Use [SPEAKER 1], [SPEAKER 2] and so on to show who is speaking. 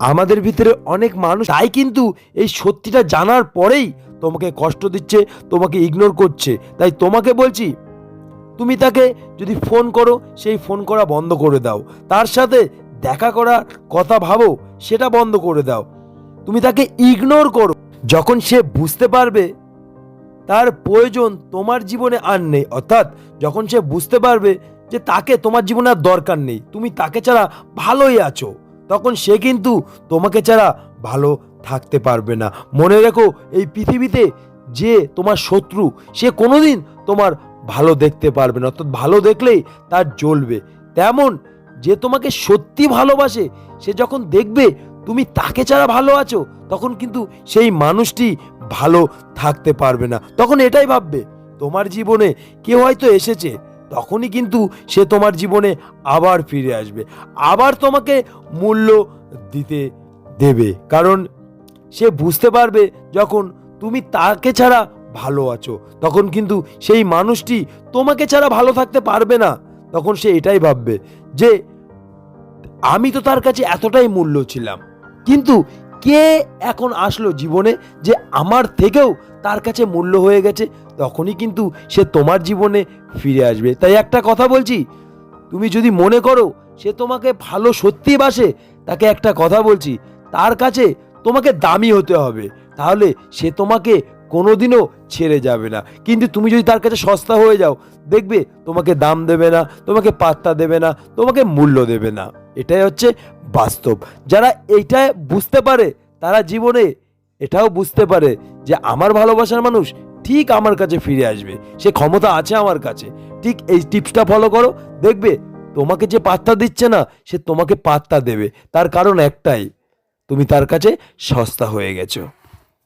[SPEAKER 1] আমাদের ভিতরে অনেক মানুষ, তাই কিন্তু এই সত্যিটা জানার পরেই তোমাকে কষ্ট দিচ্ছে, তোমাকে ইগনোর করছে। তাই তোমাকে বলছি, তুমি তাকে যদি ফোন করো, সেই ফোন করা বন্ধ করে দাও। তার সাথে দেখা করার কথা ভাবো, সেটা বন্ধ করে দাও। তুমি তাকে ইগনোর করো। যখন সে বুঝতে পারবে, তার প্রয়োজন তোমার জীবনে আর নেই। অর্থাৎ যখন সে বুঝতে পারবে যে তাকে তোমার জীবনে আর দরকার নেই, তুমি তাকে ছাড়া ভালোই আছো। তখন সে কিন্তু তোমাকে ছাড়া ভালো থাকতে পারবে না। মনে রেখো, এই পৃথিবীতে যে তোমার শত্রু, সে কোনোদিন তোমার ভালো দেখতে পারবে না। অর্থাৎ ভালো দেখলেই তার জ্বলবে। তেমন যে তোমাকে সত্যি ভালোবাসে, সে যখন দেখবে তুমি তাকে ছাড়া ভালো আছো, তখন কিন্তু সেই মানুষটি ভালো থাকতে পারবে না। তখন এটাই ভাববে, তোমার জীবনে কেউ হয়তো এসেছে? তখনই কিন্তু সে তোমার জীবনে আবার ফিরে আসবে, আবার তোমাকে মূল্য দিতে দেবে। কারণ সে বুঝতে পারবে যখন তুমি তাকে ছাড়া ভালো আছো, তখন কিন্তু সেই মানুষটি তোমাকে ছাড়া ভালো থাকতে পারবে না। তখন সে এটাই ভাববে যে, আমি তো তার কাছে এতটাই মূল্য ছিলাম। কিন্তু কে এখন আসলো জীবনে যে আমার থেকেও তার কাছে মূল্য হয়ে গেছে? তখনই কিন্তু সে তোমার জীবনে ফিরে আসবে। তাই একটা কথা বলছি, তুমি যদি মনে করো সে তোমাকে ভালো সত্যি বাসে, তাকে একটা কথা বলছি, তার কাছে তোমাকে দামি হতে হবে। তাহলে সে তোমাকে কোনোদিনও ছেড়ে যাবে না। কিন্তু তুমি যদি তার কাছে সস্তা হয়ে যাও, দেখবে তোমাকে দাম দেবে না, তোমাকে পাত্তা দেবে না, তোমাকে মূল্য দেবে না। এটাই হচ্ছে বাস্তব। যারা এইটা বুঝতে পারে, তারা জীবনে এটাও বুঝতে পারে যে আমার ভালোবাসার মানুষ ঠিক আমার কাছে ফিরে আসবে। সে ক্ষমতা আছে আমার কাছে। ঠিক এই টিপসটা ফলো করো, দেখবে তোমাকে যে পাত্তা দিচ্ছে না, সে তোমাকে পাত্তা দেবে। তার কারণ একটাই, তুমি তার কাছে সস্তা হয়ে গেছো।